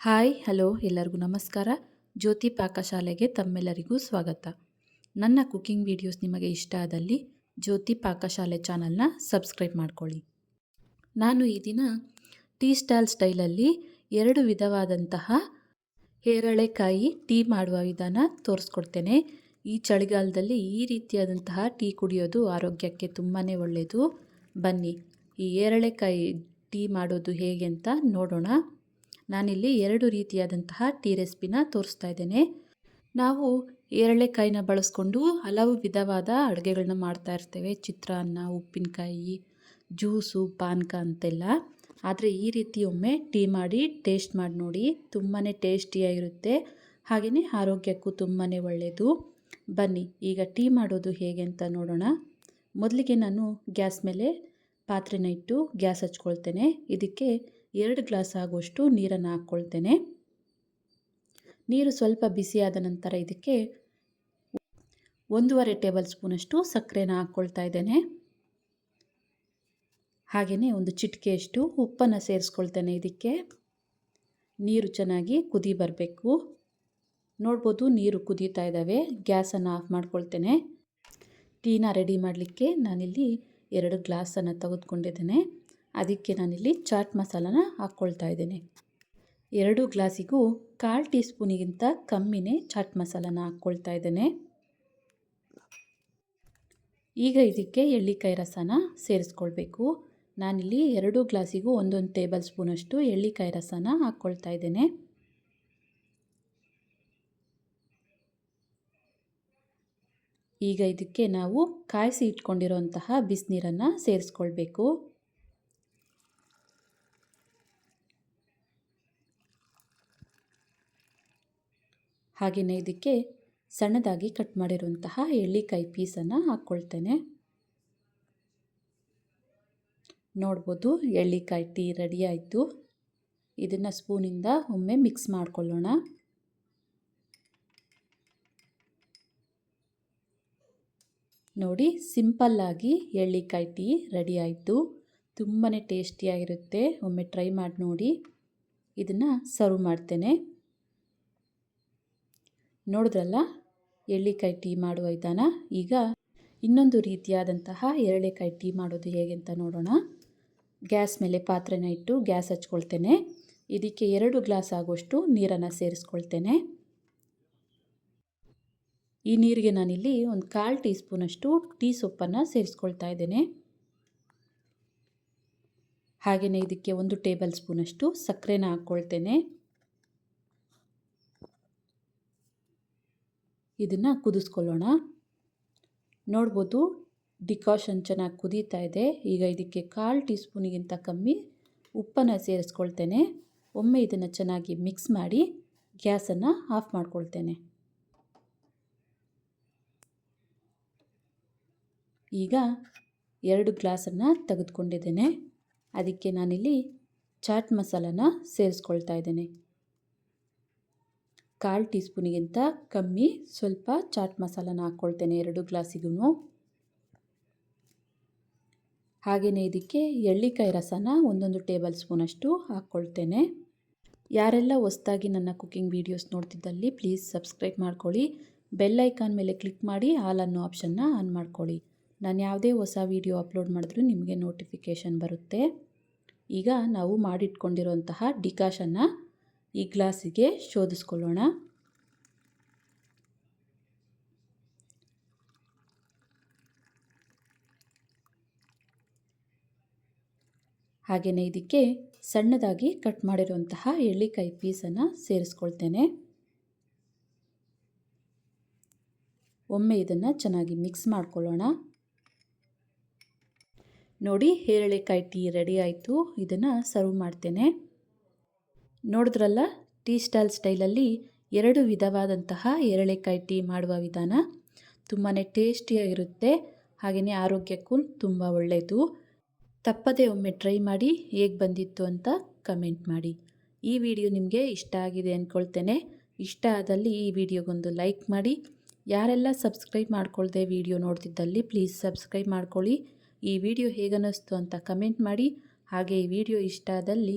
Hi, hello, ಎಲ್ಲರಿಗೂ ನಮಸ್ಕಾರ. ಜ್ಯೋತಿ ಪಾಕಶಾಲೆಗೆ ತಮ್ಮೆಲ್ಲರಿಗೂ ಸ್ವಾಗತ. ನನ್ನ ಕುಕಿಂಗ್ ವಿಡಿಯೋಸ್ ನಿಮಗೆ ಇಷ್ಟ ಆದಲ್ಲಿ ಜ್ಯೋತಿ ಪಾಕಶಾಲೆ ಚಾನಲ್ನ ಸಬ್ಸ್ಕ್ರೈಬ್ ಮಾಡ್ಕೊಳ್ಳಿ. ನಾನು ಈ ದಿನ ಟೀ ಸ್ಟೈಲ್ ಸ್ಟೈಲಲ್ಲಿ ಎರಡು ವಿಧವಾದಂತಹ ಹೇರಳೆಕಾಯಿ ಟೀ ಮಾಡುವ ವಿಧಾನ ತೋರಿಸ್ಕೊಡ್ತೇನೆ. ಈ ಚಳಿಗಾಲದಲ್ಲಿ ಈ ರೀತಿಯಾದಂತಹ ಟೀ ಕುಡಿಯೋದು ಆರೋಗ್ಯಕ್ಕೆ ತುಂಬಾ ಒಳ್ಳೆಯದು ಬನ್ನಿ, ಈ ಏರಳೆಕಾಯಿ ಟೀ ಮಾಡೋದು ಹೇಗೆ ಅಂತ ನೋಡೋಣ. ನಾನಿಲ್ಲಿ ಎರಡು ರೀತಿಯಾದಂತಹ ಟೀ ರೆಸಿಪಿನ ತೋರಿಸ್ತಾ ಇದ್ದೇನೆ. ನಾವು ಏರಳೆಕಾಯಿನ ಬಳಸ್ಕೊಂಡು ಹಲವು ವಿಧವಾದ ಅಡುಗೆಗಳನ್ನ ಮಾಡ್ತಾ ಇರ್ತೇವೆ. ಚಿತ್ರಾನ್ನ, ಉಪ್ಪಿನಕಾಯಿ, ಜ್ಯೂಸು, ಪಾನಕ ಅಂತೆಲ್ಲ. ಆದರೆ ಈ ರೀತಿ ಒಮ್ಮೆ ಟೀ ಮಾಡಿ, ಟೇಸ್ಟ್ ಮಾಡಿ ನೋಡಿ ತುಂಬಾ ಟೇಸ್ಟಿಯಾಗಿರುತ್ತೆ. ಹಾಗೆಯೇ ಆರೋಗ್ಯಕ್ಕೂ ತುಂಬಾ ಒಳ್ಳೆಯದು ಬನ್ನಿ, ಈಗ ಟೀ ಮಾಡೋದು ಹೇಗೆ ಅಂತ ನೋಡೋಣ. ಮೊದಲಿಗೆ ನಾನು ಗ್ಯಾಸ್ ಮೇಲೆ ಪಾತ್ರೆನ ಇಟ್ಟು ಗ್ಯಾಸ್ ಹಚ್ಕೊಳ್ತೇನೆ. ಇದಕ್ಕೆ ಎರಡು ಗ್ಲಾಸ್ ಆಗುವಷ್ಟು ನೀರನ್ನು ಹಾಕ್ಕೊಳ್ತೇನೆ. ನೀರು ಸ್ವಲ್ಪ ಬಿಸಿಯಾದ ನಂತರ ಇದಕ್ಕೆ ಒಂದೂವರೆ ಟೇಬಲ್ ಸ್ಪೂನಷ್ಟು ಸಕ್ಕರೆನ ಹಾಕ್ಕೊಳ್ತಾ ಇದ್ದೇನೆ. ಹಾಗೆಯೇ ಒಂದು ಚಿಟಿಕೆಯಷ್ಟು ಉಪ್ಪನ್ನು ಸೇರಿಸ್ಕೊಳ್ತೇನೆ ಇದಕ್ಕೆ. ನೀರು ಚೆನ್ನಾಗಿ ಕುದಿ ಬರಬೇಕು. ನೋಡ್ಬೋದು ನೀರು ಕುದೀತಾ ಇದ್ದಾವೆ. ಗ್ಯಾಸನ್ನು ಆಫ್ ಮಾಡ್ಕೊಳ್ತೇನೆ. ಟೀನ ರೆಡಿ ಮಾಡಲಿಕ್ಕೆ ನಾನಿಲ್ಲಿ ಎರಡು ಗ್ಲಾಸನ್ನು ತೆಗೆದುಕೊಂಡಿದ್ದೇನೆ. ಅದಕ್ಕೆ ನಾನಿಲ್ಲಿ ಚಾಟ್ ಮಸಾಲನ ಹಾಕ್ಕೊಳ್ತಾ ಇದ್ದೇನೆ. ಎರಡು ಗ್ಲಾಸಿಗೂ ಕಾಲು ಟೀ ಸ್ಪೂನಿಗಿಂತ ಕಮ್ಮಿನೇ ಚಾಟ್ ಮಸಾಲನ ಹಾಕ್ಕೊಳ್ತಾ ಇದ್ದೇನೆ. ಈಗ ಇದಕ್ಕೆ ಎಳ್ಳಿಕಾಯಿ ರಸನ ಸೇರಿಸ್ಕೊಳ್ಬೇಕು. ನಾನಿಲ್ಲಿ ಎರಡು ಗ್ಲಾಸಿಗೂ ಒಂದೊಂದು ಟೇಬಲ್ ಸ್ಪೂನಷ್ಟು ಎಳ್ಳಿಕಾಯಿ ರಸನ ಹಾಕ್ಕೊಳ್ತಾ ಇದ್ದೇನೆ. ಈಗ ಇದಕ್ಕೆ ನಾವು ಕಾಯಿಸಿ ಇಟ್ಕೊಂಡಿರೋಂತಹ ಬಿಸಿನೀರನ್ನು ಸೇರಿಸ್ಕೊಳ್ಬೇಕು. ಹಾಗೆಯೇ ಇದಕ್ಕೆ ಸಣ್ಣದಾಗಿ ಕಟ್ ಮಾಡಿರುವಂತಹ ಎಳ್ಳಿಕಾಯಿ ಪೀಸನ್ನು ಹಾಕ್ಕೊಳ್ತೇನೆ ನೋಡ್ಬೋದು ಎಳ್ಳಿಕಾಯಿ ಟೀ ರೆಡಿ ಆಯಿತು. ಇದನ್ನು ಸ್ಪೂನಿಂದ ಒಮ್ಮೆ ಮಿಕ್ಸ್ ಮಾಡಿಕೊಳ್ಳೋಣ. ನೋಡಿ ಸಿಂಪಲ್ಲಾಗಿ ಎಳ್ಳಿಕಾಯಿ ಟೀ ರೆಡಿ ಆಯಿತು. ತುಂಬಾ ಟೇಸ್ಟಿಯಾಗಿರುತ್ತೆ ಒಮ್ಮೆ ಟ್ರೈ ಮಾಡಿ ನೋಡಿ. ಇದನ್ನು ಸರ್ವ್ ಮಾಡ್ತೇನೆ. ನೋಡಿದ್ರಲ್ಲ? ಎಳ್ಳಿಕಾಯಿ ಟೀ ಮಾಡುವ ವಿಧಾನ? ಈಗ ಇನ್ನೊಂದು ರೀತಿಯಾದಂತಹ ಎರಳೆಕಾಯಿ ಟೀ ಮಾಡೋದು ಹೇಗೆ ಅಂತ ನೋಡೋಣ. ಗ್ಯಾಸ್ ಮೇಲೆ ಪಾತ್ರೆನ ಇಟ್ಟು ಗ್ಯಾಸ್ ಹಚ್ಕೊಳ್ತೇನೆ. ಇದಕ್ಕೆ ಎರಡು ಗ್ಲಾಸ್ ಆಗುವಷ್ಟು ನೀರನ್ನು ಸೇರಿಸ್ಕೊಳ್ತೇನೆ. ಈ ನೀರಿಗೆ ನಾನಿಲ್ಲಿ ಒಂದು ಕಾಲು ಟೀ ಸ್ಪೂನಷ್ಟು ಟೀ ಸೊಪ್ಪನ್ನು ಸೇರಿಸ್ಕೊಳ್ತಾ ಇದ್ದೇನೆ. ಹಾಗೆಯೇ ಇದಕ್ಕೆ ಒಂದು ಟೇಬಲ್ ಸ್ಪೂನಷ್ಟು ಸಕ್ಕರೆನ ಹಾಕ್ಕೊಳ್ತೇನೆ. ಇದನ್ನು ಕುದಿಸ್ಕೊಳ್ಳೋಣ. ನೋಡ್ಬೋದು ಡಿಕಾಷನ್ ಚೆನ್ನಾಗಿ ಕುದೀತಾ ಇದೆ. ಈಗ ಇದಕ್ಕೆ ಕಾಲು ಟೀ ಸ್ಪೂನಿಗಿಂತ ಕಮ್ಮಿ ಉಪ್ಪನ್ನು ಸೇರಿಸ್ಕೊಳ್ತೇನೆ. ಒಮ್ಮೆ ಇದನ್ನು ಚೆನ್ನಾಗಿ ಮಿಕ್ಸ್ ಮಾಡಿ ಗ್ಯಾಸನ್ನು ಆಫ್ ಮಾಡ್ಕೊಳ್ತೇನೆ. ಈಗ ಎರಡು ಗ್ಲಾಸನ್ನು ತೆಗೆದುಕೊಂಡಿದ್ದೇನೆ. ಅದಕ್ಕೆ ನಾನಿಲ್ಲಿ ಚಾಟ್ ಮಸಾಲನ ಸೇರಿಸ್ಕೊಳ್ತಾ ಇದ್ದೇನೆ. ಕಾಲು ಟೀ ಸ್ಪೂನಿಗಿಂತ ಕಮ್ಮಿ ಸ್ವಲ್ಪ ಚಾಟ್ ಮಸಾಲನ ಹಾಕ್ಕೊಳ್ತೇನೆ ಎರಡು ಗ್ಲಾಸಿಗೂ ಹಾಗೆಯೇ ಇದಕ್ಕೆ ಎಳ್ಳಿಕಾಯಿ ರಸನ ಒಂದೊಂದು ಟೇಬಲ್ ಸ್ಪೂನಷ್ಟು ಹಾಕ್ಕೊಳ್ತೇನೆ. ಯಾರೆಲ್ಲ ಹೊಸ್ದಾಗಿ ನನ್ನ ಕುಕ್ಕಿಂಗ್ ವೀಡಿಯೋಸ್ ನೋಡ್ತಿದ್ದಲ್ಲಿ ಪ್ಲೀಸ್ ಸಬ್ಸ್ಕ್ರೈಬ್ ಮಾಡ್ಕೊಳ್ಳಿ. ಬೆಲ್ ಐಕಾನ್ ಮೇಲೆ ಕ್ಲಿಕ್ ಮಾಡಿ ಆಲ್ ಅನ್ನೋ ಆಪ್ಷನ್ನ ಆನ್ ಮಾಡ್ಕೊಳ್ಳಿ. ನಾನು ಯಾವುದೇ ಹೊಸ ವೀಡಿಯೋ ಅಪ್ಲೋಡ್ ಮಾಡಿದ್ರೂ ನಿಮಗೆ ನೋಟಿಫಿಕೇಷನ್ ಬರುತ್ತೆ. ಈಗ ನಾವು ಮಾಡಿಟ್ಕೊಂಡಿರುವಂತಹ ಡಿಕಾಷನ್ನ ಈ ಗ್ಲಾಸಿಗೆ ಶೋಧಿಸ್ಕೊಳ್ಳೋಣ. ಹಾಗೆಯೇ ಇದಕ್ಕೆ ಸಣ್ಣದಾಗಿ ಕಟ್ ಮಾಡಿರುವಂತಹ ಎಳ್ಳಿಕಾಯಿ ಪೀಸನ್ನು ಸೇರಿಸ್ಕೊಳ್ತೇನೆ. ಒಮ್ಮೆ ಇದನ್ನು ಚೆನ್ನಾಗಿ ಮಿಕ್ಸ್ ಮಾಡ್ಕೊಳ್ಳೋಣ. ನೋಡಿ, ಹೇರಳೆಕಾಯಿ ಟೀ ರೆಡಿ ಆಯಿತು. ಇದನ್ನು ಸರ್ವ್ ಮಾಡ್ತೇನೆ. ನೋಡಿದ್ರಲ್ಲ? ಟೀ ಸ್ಟೈಲ್ ಸ್ಟೈಲಲ್ಲಿ ಎರಡು ವಿಧವಾದಂತಹ ಎರಳೆಕಾಯಿ ಟೀ ಮಾಡುವ ವಿಧಾನ. ತುಂಬಾ ಟೇಸ್ಟಿಯಾಗಿರುತ್ತೆ ಹಾಗೆಯೇ ಆರೋಗ್ಯಕ್ಕೂ ತುಂಬ ಒಳ್ಳೆಯದು ತಪ್ಪದೇ ಒಮ್ಮೆ ಟ್ರೈ ಮಾಡಿ ಹೇಗೆ ಬಂದಿತ್ತು ಅಂತ ಕಮೆಂಟ್ ಮಾಡಿ. ಈ ವಿಡಿಯೋ ನಿಮಗೆ ಇಷ್ಟ ಆಗಿದೆ ಅಂದ್ಕೊಳ್ತೇನೆ ಇಷ್ಟ ಆದಲ್ಲಿ ಈ ವಿಡಿಯೋಗೊಂದು ಲೈಕ್ ಮಾಡಿ. ಯಾರೆಲ್ಲ ಸಬ್ಸ್ಕ್ರೈಬ್ ಮಾಡ್ಕೊಳ್ಳದೆ ವಿಡಿಯೋ ನೋಡ್ತಿದ್ದಲ್ಲಿ ಪ್ಲೀಸ್ ಸಬ್ಸ್ಕ್ರೈಬ್ ಮಾಡ್ಕೊಳ್ಳಿ. ಈ ವಿಡಿಯೋ ಹೇಗನ್ನಿಸ್ತು ಅಂತ ಕಮೆಂಟ್ ಮಾಡಿ. ಹಾಗೆ ಈ ವಿಡಿಯೋ ಇಷ್ಟ ಆದಲ್ಲಿ